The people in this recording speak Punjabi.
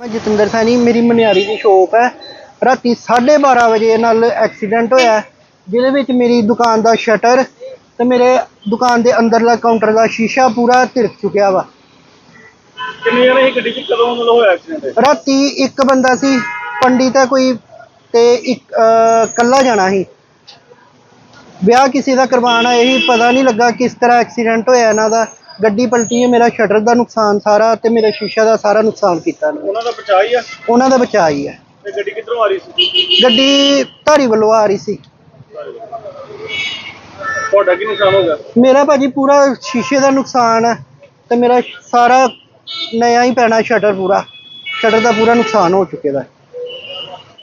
ਮੈਂ ਜਤਿੰਦਰ ਸੈਣੀ, ਮੇਰੀ ਮਨਿਆਰੀ ਦੀ ਸ਼ੋਪ ਹੈ। ਰਾਤੀ 12:30 ਵਜੇ ਨਾਲ ਐਕਸੀਡੈਂਟ ਹੋਇਆ ਜਿਹਦੇ ਵਿੱਚ ਮੇਰੀ ਦੁਕਾਨ ਦਾ ਸ਼ਟਰ ਤੇ ਮੇਰੇ ਦੁਕਾਨ ਦੇ ਅੰਦਰਲਾ ਕਾਊਂਟਰ ਦਾ ਸ਼ੀਸ਼ਾ ਪੂਰਾ ਤਿਰਕ ਚੁੱਕਿਆ ਵਾ। ਕਿੰਨੇ ਜਣੇ ਸੀ ਗੱਡੀ 'ਚ? ਕਦੋਂ ਮਤਲਬ ਹੋਇਆ ਐਕਸੀਡੈਂਟ ਰਾਤੀ ਇੱਕ ਬੰਦਾ ਸੀ ਪੰਡਿਤ ਹੈ ਕੋਈ ਤੇ ਇੱਕ ਅਹ, ਕੱਲਾ ਜਾਣਾ ਸੀ। ਵਿਆਹ ਕਿਸੇ ਦਾ ਕਰਵਾਉਣਾ ਇਹੀ ਪਤਾ ਨਹੀਂ ਲੱਗਾ ਕਿਸ ਤਰ੍ਹਾਂ ਐਕਸੀਡੈਂਟ ਹੋਇਆ ਇਹਨਾਂ ਦਾ। ਗੱਡੀ ਪਲਟੀ ਹੈ ਮੇਰਾ ਸ਼ਟਰ ਦਾ ਨੁਕਸਾਨ ਸਾਰਾ ਤੇ ਮੇਰੇ ਸ਼ੀਸ਼ਾ ਦਾ ਸਾਰਾ ਨੁਕਸਾਨ ਕੀਤਾ ਇਹਨਾਂ ਨੇ। ਉਹਨਾਂ ਦਾ ਬਚਾਅ ਹੀ ਆ? ਉਹਨਾਂ ਦਾ ਬਚਾਅ ਹੀ ਹੈ ਤੇ ਗੱਡੀ ਕਿੱਧਰੋਂ ਆ ਰਹੀ ਸੀ? ਗੱਡੀ ਧਾਰੀ ਵੱਲੋਂ ਆ ਰਹੀ ਸੀ। ਤੁਹਾਡਾ ਕੀ ਨੁਕਸਾਨ ਹੋ ਗਿਆ? ਮੇਰਾ ਭਾਜੀ ਪੂਰਾ ਸ਼ੀਸ਼ੇ ਦਾ ਨੁਕਸਾਨ ਹੈ ਤੇ ਮੇਰਾ ਸਾਰਾ ਨया ਹੀ ਪੈਣਾ ਸ਼ਟਰ ਪੂਰਾ। ਸ਼ਟਰ ਦਾ ਪੂਰਾ ਨੁਕਸਾਨ ਹੋ ਚੁੱਕੇ ਦਾ।